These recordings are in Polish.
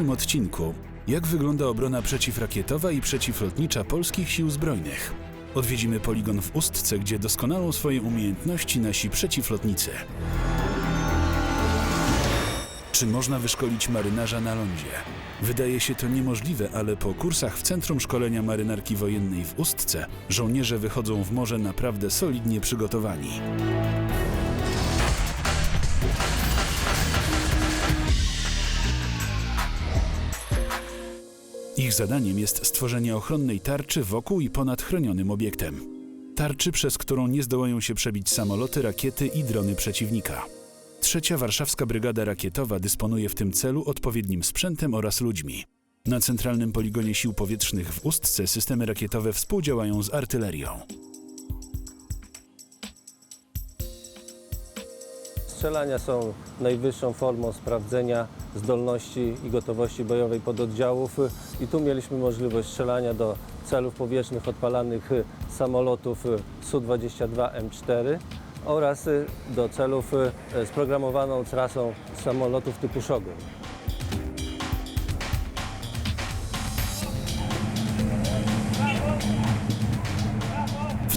dzisiejszym odcinku jak wygląda obrona przeciwrakietowa i przeciwlotnicza polskich sił zbrojnych. Odwiedzimy poligon w Ustce, gdzie doskonalą swoje umiejętności nasi przeciwlotnicy. Czy można wyszkolić marynarza na lądzie? Wydaje się to niemożliwe, ale po kursach w Centrum Szkolenia Marynarki Wojennej w Ustce żołnierze wychodzą w morze naprawdę solidnie przygotowani. Ich zadaniem jest stworzenie ochronnej tarczy wokół i ponad chronionym obiektem. Tarczy, przez którą nie zdołają się przebić samoloty, rakiety i drony przeciwnika. Trzecia Warszawska Brygada Rakietowa dysponuje w tym celu odpowiednim sprzętem oraz ludźmi. Na centralnym poligonie sił powietrznych w Ustce systemy rakietowe współdziałają z artylerią. Strzelania są najwyższą formą sprawdzenia zdolności i gotowości bojowej pododdziałów i tu mieliśmy możliwość strzelania do celów powietrznych odpalanych samolotów Su-22 M4 oraz do celów z programowaną trasą samolotów typu Shogun.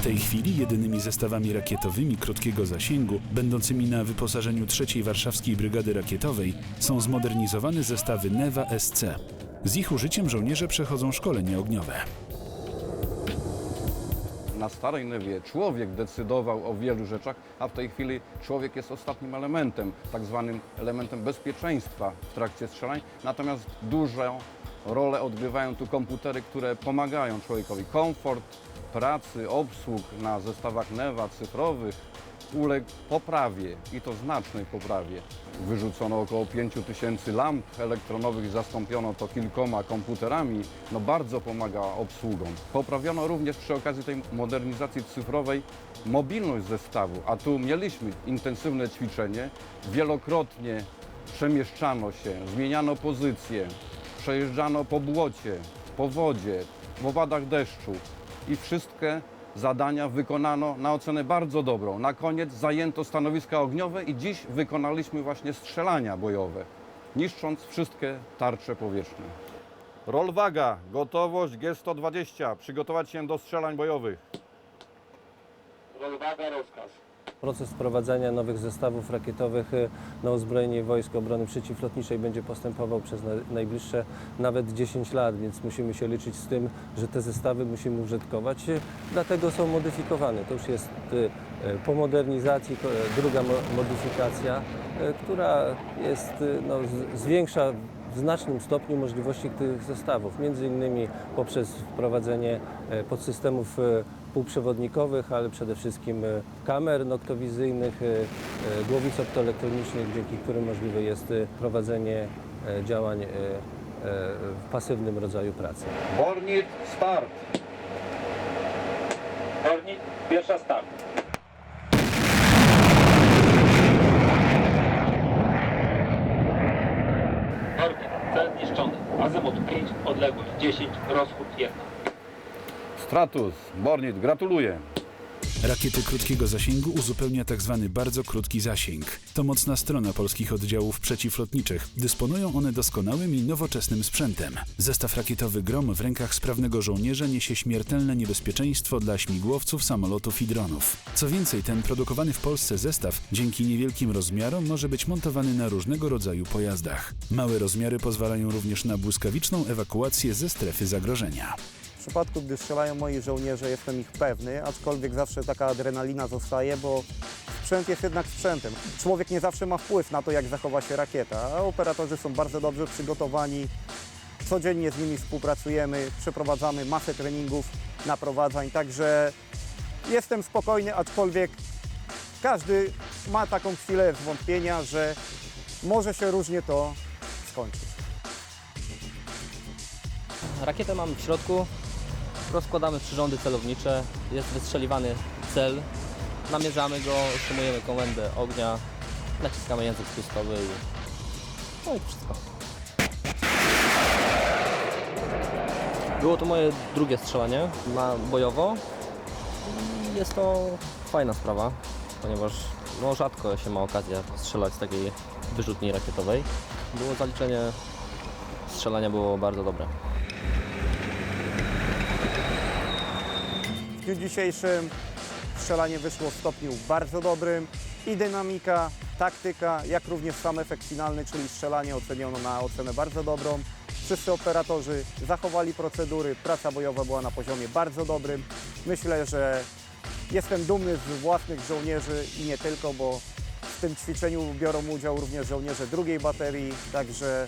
Tej chwili jedynymi zestawami rakietowymi krótkiego zasięgu, będącymi na wyposażeniu III Warszawskiej Brygady Rakietowej, są zmodernizowane zestawy NEWA SC. Z ich użyciem żołnierze przechodzą szkolenie ogniowe. Na starej Newie człowiek decydował o wielu rzeczach, a w tej chwili człowiek jest ostatnim elementem, tak zwanym elementem bezpieczeństwa w trakcie strzelań. Natomiast dużą rolę odgrywają tu komputery, które pomagają człowiekowi. Komfort pracy, obsług na zestawach Newa cyfrowych uległ poprawie i to znacznej poprawie. Wyrzucono około 5 tysięcy lamp elektronowych, zastąpiono to kilkoma komputerami. No bardzo pomaga obsługom. Poprawiono również przy okazji tej modernizacji cyfrowej mobilność zestawu, a tu mieliśmy intensywne ćwiczenie. Wielokrotnie przemieszczano się, zmieniano pozycje, przejeżdżano po błocie, po wodzie, w owadach deszczu i wszystkie zadania wykonano na ocenę bardzo dobrą. Na koniec zajęto stanowiska ogniowe i dziś wykonaliśmy właśnie strzelania bojowe, niszcząc wszystkie tarcze powietrzne. Rolwaga, gotowość G120, przygotować się do strzelań bojowych. Rolwaga rozkaz. Proces wprowadzania nowych zestawów rakietowych y, na uzbrojenie Wojsk Obrony Przeciwlotniczej będzie postępował przez na- najbliższe nawet 10 lat, więc musimy się liczyć z tym, że te zestawy musimy użytkować. y, Dlatego są modyfikowane. To już jest y, po modernizacji druga mo- modyfikacja, która jest, no, zwiększa w znacznym stopniu możliwości tych zestawów, między innymi poprzez wprowadzenie podsystemów półprzewodnikowych, ale przede wszystkim e, kamer noktowizyjnych, e, e, głowic optoelektronicznych, dzięki którym możliwe jest prowadzenie działań w pasywnym rodzaju pracy. Bornit, start! Ornik, pierwsza start. Ornik, cel zniszczony. Azymut 5, odległość 10, rozchód 1. Stratus, Bornit, gratuluję. Rakiety krótkiego zasięgu uzupełnia tzw. bardzo krótki zasięg. To mocna strona polskich oddziałów przeciwlotniczych. Dysponują one doskonałym i nowoczesnym sprzętem. Zestaw rakietowy Grom w rękach sprawnego żołnierza niesie śmiertelne niebezpieczeństwo dla śmigłowców, samolotów i dronów. Co więcej, ten produkowany w Polsce zestaw dzięki niewielkim rozmiarom może być montowany na różnego rodzaju pojazdach. Małe rozmiary pozwalają również na błyskawiczną ewakuację ze strefy zagrożenia. Przypadku, gdy strzelają moi żołnierze, jestem ich pewny, aczkolwiek zawsze taka adrenalina zostaje, bo sprzęt jest jednak sprzętem. Człowiek nie zawsze ma wpływ na to, jak zachowa się rakieta, a operatorzy są bardzo dobrze przygotowani. Codziennie z nimi współpracujemy, przeprowadzamy masę treningów, naprowadzań, także jestem spokojny, aczkolwiek każdy ma taką chwilę zwątpienia, że może się różnie to skończyć. Rakietę mamy w środku, rozkładamy przyrządy celownicze, jest wystrzeliwany cel, namierzamy go, otrzymujemy komendę ognia, naciskamy język spustowy i no i wszystko. Było to moje drugie strzelanie na bojowo jest to fajna sprawa, ponieważ no, rzadko się ma okazję strzelać z takiej wyrzutni rakietowej. Było zaliczenie strzelania było bardzo dobre. Dniu dzisiejszym strzelanie wyszło w stopniu bardzo dobrym i dynamika, taktyka, jak również sam efekt finalny, czyli strzelanie oceniono na ocenę bardzo dobrą. Wszyscy operatorzy zachowali procedury, praca bojowa była na poziomie bardzo dobrym. Myślę, że jestem dumny z własnych żołnierzy i nie tylko, bo w tym ćwiczeniu biorą udział również żołnierze drugiej baterii, także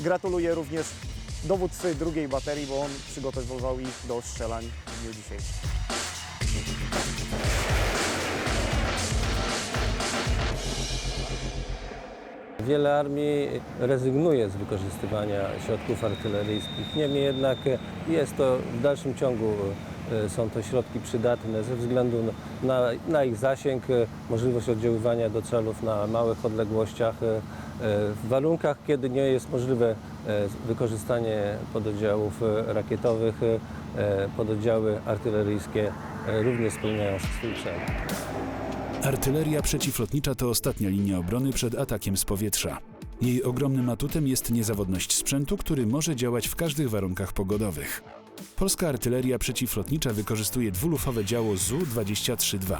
gratuluję również dowódcy drugiej baterii, bo on przygotowywał ich do strzelań w dniu dzisiejszym. Wiele armii rezygnuje z wykorzystywania środków artyleryjskich. Niemniej jednak jest to w dalszym ciągu e, są to środki przydatne ze względu na, na ich zasięg, e, możliwość oddziaływania do celów na małych odległościach. e, W warunkach, kiedy nie jest możliwe wykorzystanie pododdziałów rakietowych, pododdziały artyleryjskie również spełniają swój cel. Artyleria przeciwlotnicza to ostatnia linia obrony przed atakiem z powietrza. Jej ogromnym atutem jest niezawodność sprzętu, który może działać w każdych warunkach pogodowych. Polska artyleria przeciwlotnicza wykorzystuje dwulufowe działo ZU-23-2.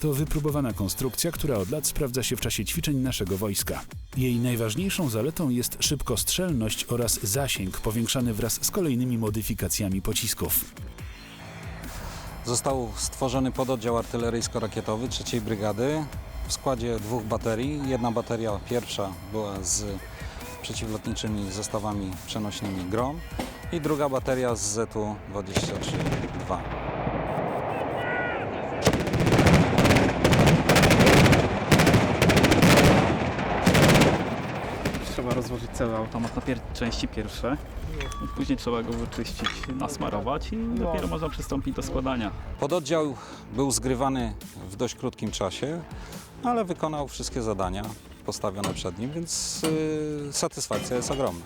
To wypróbowana konstrukcja, która od lat sprawdza się w czasie ćwiczeń naszego wojska. Jej najważniejszą zaletą jest szybkostrzelność oraz zasięg powiększany wraz z kolejnymi modyfikacjami pocisków. Został stworzony pododdział artyleryjsko-rakietowy trzeciej brygady w składzie dwóch baterii. Jedna bateria pierwsza była z przeciwlotniczymi zestawami przenośnymi GROM i druga bateria z ZU-23-2. Rozłożyć cały automat na pier- części pierwsze. I później trzeba go wyczyścić, nasmarować i dopiero można przystąpić do składania. Pododdział był zgrywany w dość krótkim czasie, ale wykonał wszystkie zadania postawione przed nim, więc yy, satysfakcja jest ogromna.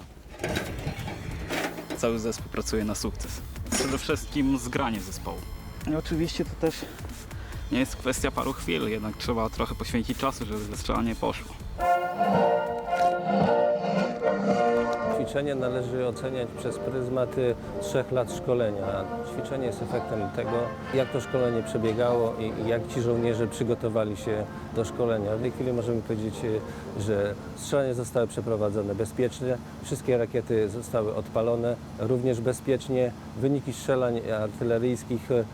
Cały zespół pracuje na sukces. Przede wszystkim zgranie zespołu. I oczywiście to też nie jest kwestia paru chwil, jednak trzeba trochę poświęcić czasu, żeby wystrzelanie poszło. Ćwiczenie należy oceniać przez pryzmat y, trzech lat szkolenia. Ćwiczenie jest efektem tego, jak to szkolenie przebiegało i jak ci żołnierze przygotowali się do szkolenia. W tej chwili możemy powiedzieć, y, że strzelanie zostały przeprowadzone bezpiecznie, wszystkie rakiety zostały odpalone również bezpiecznie. Wyniki strzelań artyleryjskich y,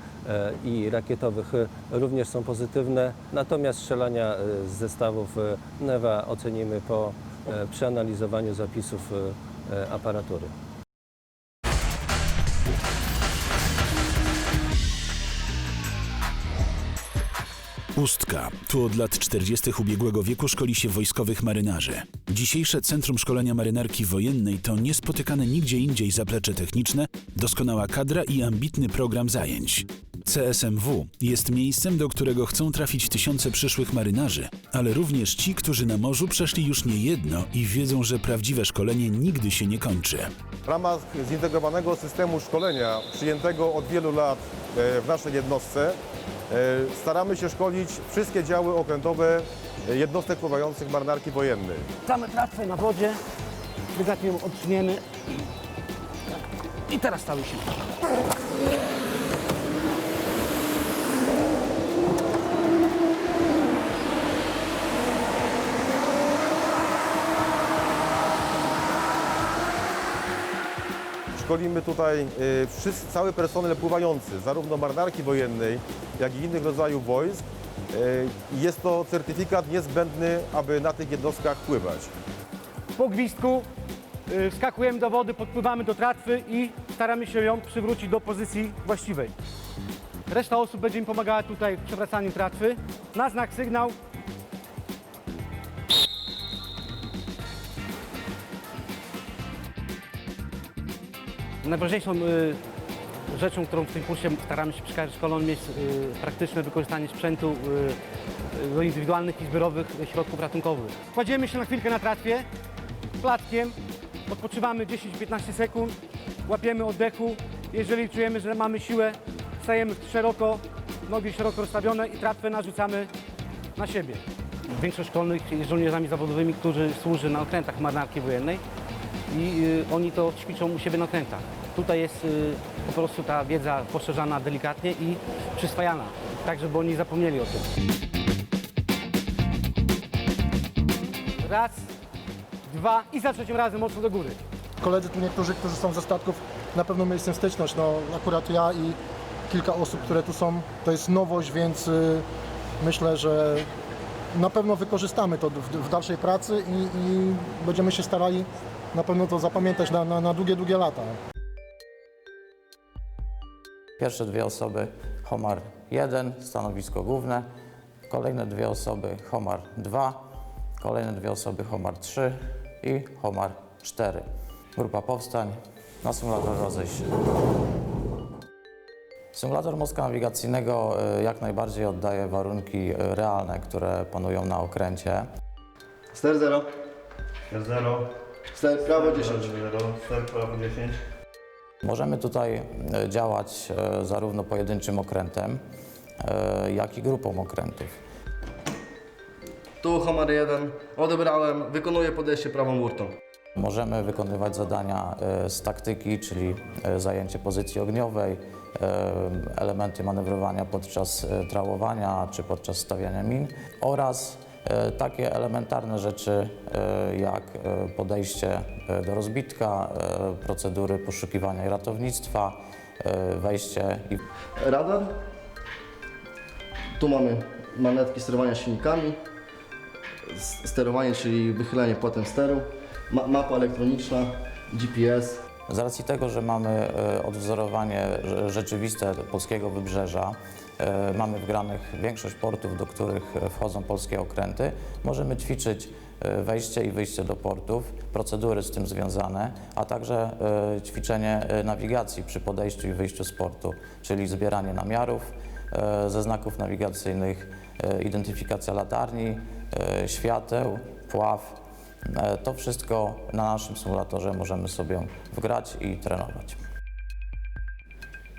i rakietowych również są pozytywne, natomiast strzelania z zestawów NEWA ocenimy po przeanalizowaniu zapisów aparatury. Ustka. Tu od lat 40. ubiegłego wieku szkoli się wojskowych marynarzy. Dzisiejsze Centrum Szkolenia Marynarki Wojennej to niespotykane nigdzie indziej zaplecze techniczne, doskonała kadra i ambitny program zajęć. CSMW jest miejscem, do którego chcą trafić tysiące przyszłych marynarzy, ale również ci, którzy na morzu przeszli już nie jedno i wiedzą, że prawdziwe szkolenie nigdy się nie kończy. W ramach zintegrowanego systemu szkolenia przyjętego od wielu lat e, w naszej jednostce e, staramy się szkolić wszystkie działy okrętowe e, jednostek pływających marynarki wojennej. Same tratwę na wodzie, wydatnie ją odsuniemy i teraz stały się. Szkolimy tutaj e, wszyscy, cały personel pływający, zarówno marynarki wojennej, jak i innych rodzajów wojsk. E, Jest to certyfikat niezbędny, aby na tych jednostkach pływać. Po gwizdku y, wskakujemy do wody, podpływamy do tratwy i staramy się ją przywrócić do pozycji właściwej. Reszta osób będzie mi pomagała tutaj w przewracaniu tratwy. Na znak sygnał Najważniejszą y, rzeczą, którą w tym kursie staramy się przy każdym szkoleniu jest y, praktyczne wykorzystanie sprzętu y, do indywidualnych i zbiorowych środków ratunkowych. Kładziemy się na chwilkę na tratwie, plackiem, odpoczywamy 10-15 sekund, łapiemy oddechu. Jeżeli czujemy, że mamy siłę, stajemy szeroko, nogi szeroko rozstawione i tratwę narzucamy na siebie. Większość szkolnych jest żołnierzami zawodowymi, którzy służy na okrętach marynarki wojennej i y, oni to ćwiczą u siebie na okrętach. Tutaj jest y, po prostu ta wiedza poszerzana delikatnie i przyswajana, tak żeby oni zapomnieli o tym. Raz, dwa i za trzecim razem mocno do góry. Koledzy tu niektórzy, którzy są ze statków, na pewno mieli z tym styczność. No, akurat ja i kilka osób, które tu są, to jest nowość, więc y, myślę, że na pewno wykorzystamy to w, w dalszej pracy i, i będziemy się starali na pewno to zapamiętać na, na, na długie, długie lata. Pierwsze dwie osoby Homar 1, stanowisko główne. Kolejne dwie osoby Homar 2, kolejne dwie osoby Homar 3 i Homar 4. Grupa powstań na symulator rozejść. Symulator mózgu nawigacyjnego y, jak najbardziej oddaje warunki y, realne, które panują na okręcie. Ster 0, 0, ster prawo 10. 0, 0, prawo 10. Możemy tutaj y, działać y, zarówno pojedynczym okrętem, y, jak i grupą okrętów. Tu Homar 1, odebrałem, wykonuję podejście prawą burtą. Możemy wykonywać zadania e, z taktyki, czyli e, zajęcie pozycji ogniowej, e, elementy manewrowania podczas e, trałowania czy podczas stawiania min oraz e, takie elementarne rzeczy e, jak e, podejście e, do rozbitka, e, procedury poszukiwania i ratownictwa, e, wejście i Radar. Tu mamy manetki sterowania silnikami. Sterowanie, czyli wychylenie płatem steru. Ma mapa elektroniczna, GPS. Z racji tego, że mamy e, odwzorowanie rze- rzeczywiste polskiego wybrzeża, e, mamy wgranych większość portów, do których e, wchodzą polskie okręty, możemy ćwiczyć e, wejście i wyjście do portów, procedury z tym związane, a także e, ćwiczenie e, nawigacji przy podejściu i wyjściu z portu, czyli zbieranie namiarów e, ze znaków nawigacyjnych, e, identyfikacja latarni, e, świateł, pław. E, To wszystko na naszym symulatorze możemy sobie wgrać i trenować.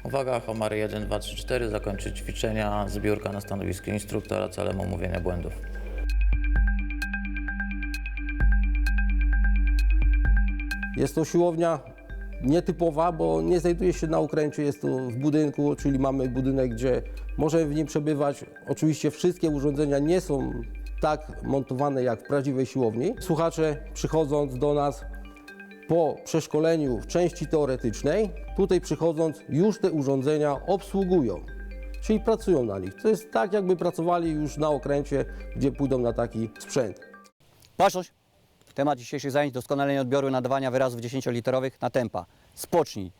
Uwaga, Homar 1, 2, 3, 4, zakończyć ćwiczenia, zbiórka na stanowisku instruktora celem omówienia błędów. Jest to siłownia nietypowa, bo nie znajduje się na okręcie, jest to w budynku, czyli mamy budynek, gdzie możemy w nim przebywać. Oczywiście wszystkie urządzenia nie są tak montowane jak w prawdziwej siłowni. Słuchacze przychodząc do nas po przeszkoleniu w części teoretycznej, tutaj przychodząc już te urządzenia obsługują, czyli pracują na nich. To jest tak, jakby pracowali już na okręcie, gdzie pójdą na taki sprzęt. Baczność. Temat dzisiejszych zajęć doskonalenie odbioru nadawania wyrazów dziesięcioliterowych na tempa. Spocznij.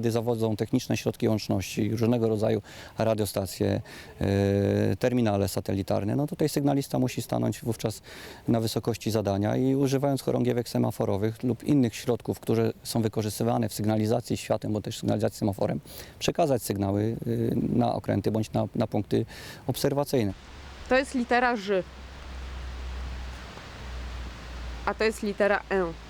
Kiedy zawodzą techniczne środki łączności, różnego rodzaju radiostacje, e, terminale satelitarne, no tutaj sygnalista musi stanąć wówczas na wysokości zadania i używając chorągiewek semaforowych lub innych środków, które są wykorzystywane w sygnalizacji światem, bo też sygnalizacji semaforem, przekazać sygnały y, na okręty bądź na, na punkty obserwacyjne. To jest litera Ż. A to jest litera E.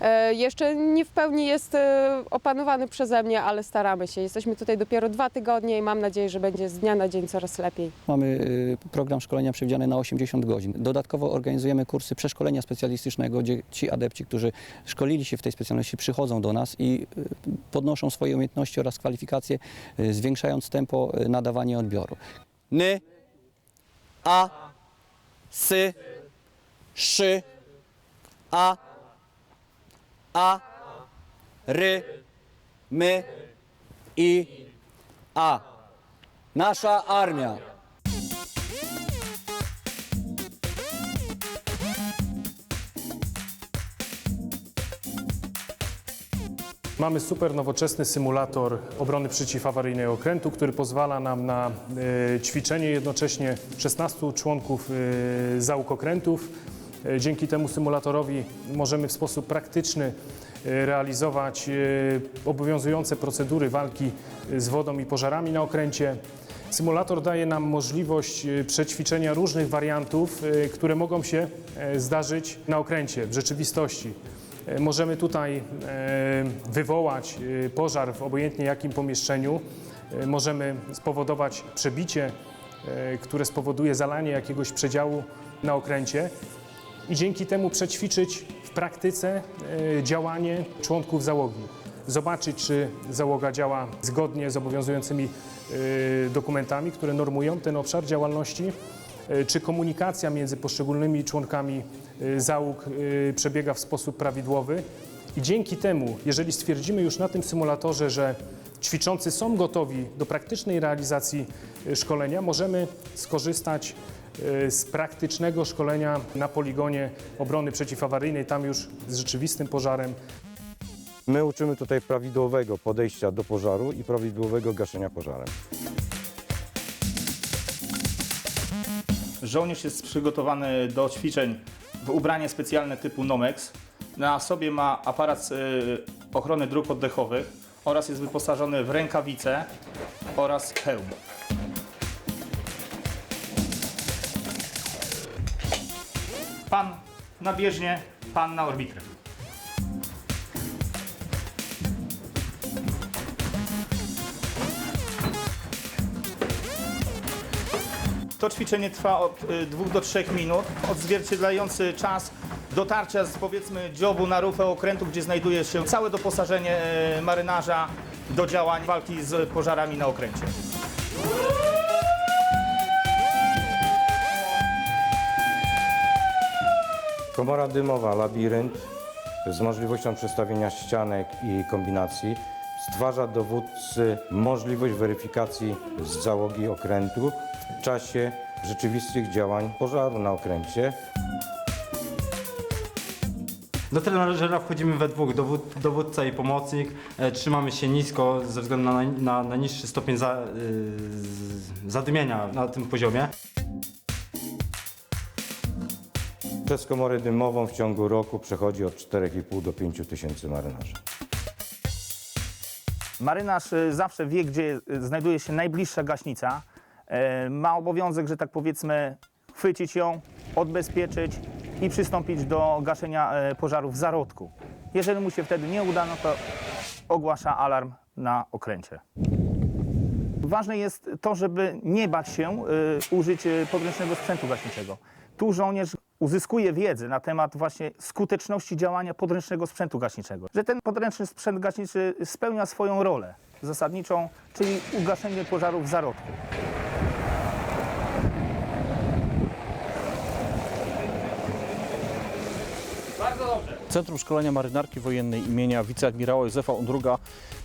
E, jeszcze nie w pełni jest e, opanowany przeze mnie, ale staramy się. Jesteśmy tutaj dopiero dwa tygodnie i mam nadzieję, że będzie z dnia na dzień coraz lepiej. Mamy y, program szkolenia przewidziany na 80 godzin. Dodatkowo organizujemy kursy przeszkolenia specjalistycznego, gdzie ci adepci, którzy szkolili się w tej specjalności, przychodzą do nas i podnoszą swoje umiejętności oraz kwalifikacje, zwiększając tempo nadawania odbioru. Ny, a, sy, szy, a, a, ry, my, i, a. Nasza armia. Mamy super nowoczesny symulator obrony przeciwawaryjnej okrętu, który pozwala nam na e, ćwiczenie jednocześnie 16 członków e, załóg okrętów Dzięki temu symulatorowi możemy w sposób praktyczny e, realizować e, obowiązujące procedury walki e, z wodą i pożarami na okręcie. Symulator daje nam możliwość e, przećwiczenia różnych wariantów, e, które mogą się e, zdarzyć na okręcie w rzeczywistości. E, Możemy tutaj e, wywołać e, pożar w obojętnie jakim pomieszczeniu. E, Możemy spowodować przebicie, e, które spowoduje zalanie jakiegoś przedziału na okręcie i dzięki temu przećwiczyć w praktyce e, działanie członków załogi. Zobaczyć, czy załoga działa zgodnie z obowiązującymi e, dokumentami, które normują ten obszar działalności, e, czy komunikacja między poszczególnymi członkami załóg przebiega w sposób prawidłowy. I dzięki temu, jeżeli stwierdzimy już na tym symulatorze, że ćwiczący są gotowi do praktycznej realizacji szkolenia, możemy skorzystać z praktycznego szkolenia na poligonie obrony przeciwawaryjnej, tam już z rzeczywistym pożarem. My uczymy tutaj prawidłowego podejścia do pożaru i prawidłowego gaszenia pożarem. Żołnierz jest przygotowany do ćwiczeń w ubranie specjalne typu Nomex. Na sobie ma aparat y, ochrony dróg oddechowych oraz jest wyposażony w rękawice oraz hełm. Na bieżnię, pan na orbitę. To ćwiczenie trwa od 2 do 3 minut, odzwierciedlający czas dotarcia z powiedzmy dziobu na rufę okrętu, gdzie znajduje się całe doposażenie e, marynarza do działań walki z pożarami na okręcie. Komora dymowa, labirynt z możliwością przestawienia ścianek i kombinacji stwarza dowódcy możliwość weryfikacji z załogi okrętu w czasie rzeczywistych działań pożaru na okręcie. Do trenażera wchodzimy we dwóch, dowód, dowódca i pomocnik. E, trzymamy się nisko ze względu na, naj- na najniższy stopień za, y, zadymienia na tym poziomie. Przez komorę dymową w ciągu roku przechodzi od 4,5 do 5 tysięcy marynarzy. Marynarz y, zawsze wie, gdzie y, znajduje się najbliższa gaśnica. E, Ma obowiązek, że tak powiedzmy, chwycić ją, odbezpieczyć i przystąpić do gaszenia e, pożaru w zarodku. Jeżeli mu się wtedy nie uda, no to ogłasza alarm na okręcie. Ważne jest to, żeby nie bać się y, użyć y, podręcznego sprzętu gaśniczego. Tu żołnierz uzyskuje wiedzę na temat właśnie skuteczności działania podręcznego sprzętu gaśniczego. Że ten podręczny sprzęt gaśniczy spełnia swoją rolę zasadniczą, czyli ugaszenie pożaru w zarodku. Centrum Szkolenia Marynarki Wojennej imienia wiceadmirała Józefa Undruga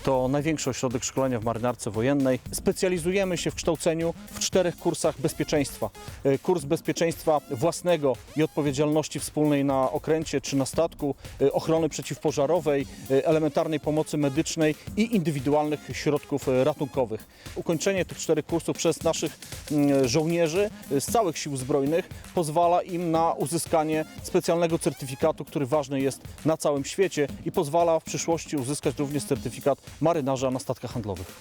to największy ośrodek szkolenia w marynarce wojennej. Specjalizujemy się w kształceniu w czterech kursach bezpieczeństwa. E, Kurs bezpieczeństwa własnego i odpowiedzialności wspólnej na okręcie czy na statku, e, ochrony przeciwpożarowej, e, elementarnej pomocy medycznej i indywidualnych środków ratunkowych. Ukończenie tych czterech kursów przez naszych mm, żołnierzy z całych sił zbrojnych pozwala im na uzyskanie specjalnego certyfikatu, który ważny jest na całym świecie i pozwala w przyszłości uzyskać również certyfikat marynarza na statkach handlowych.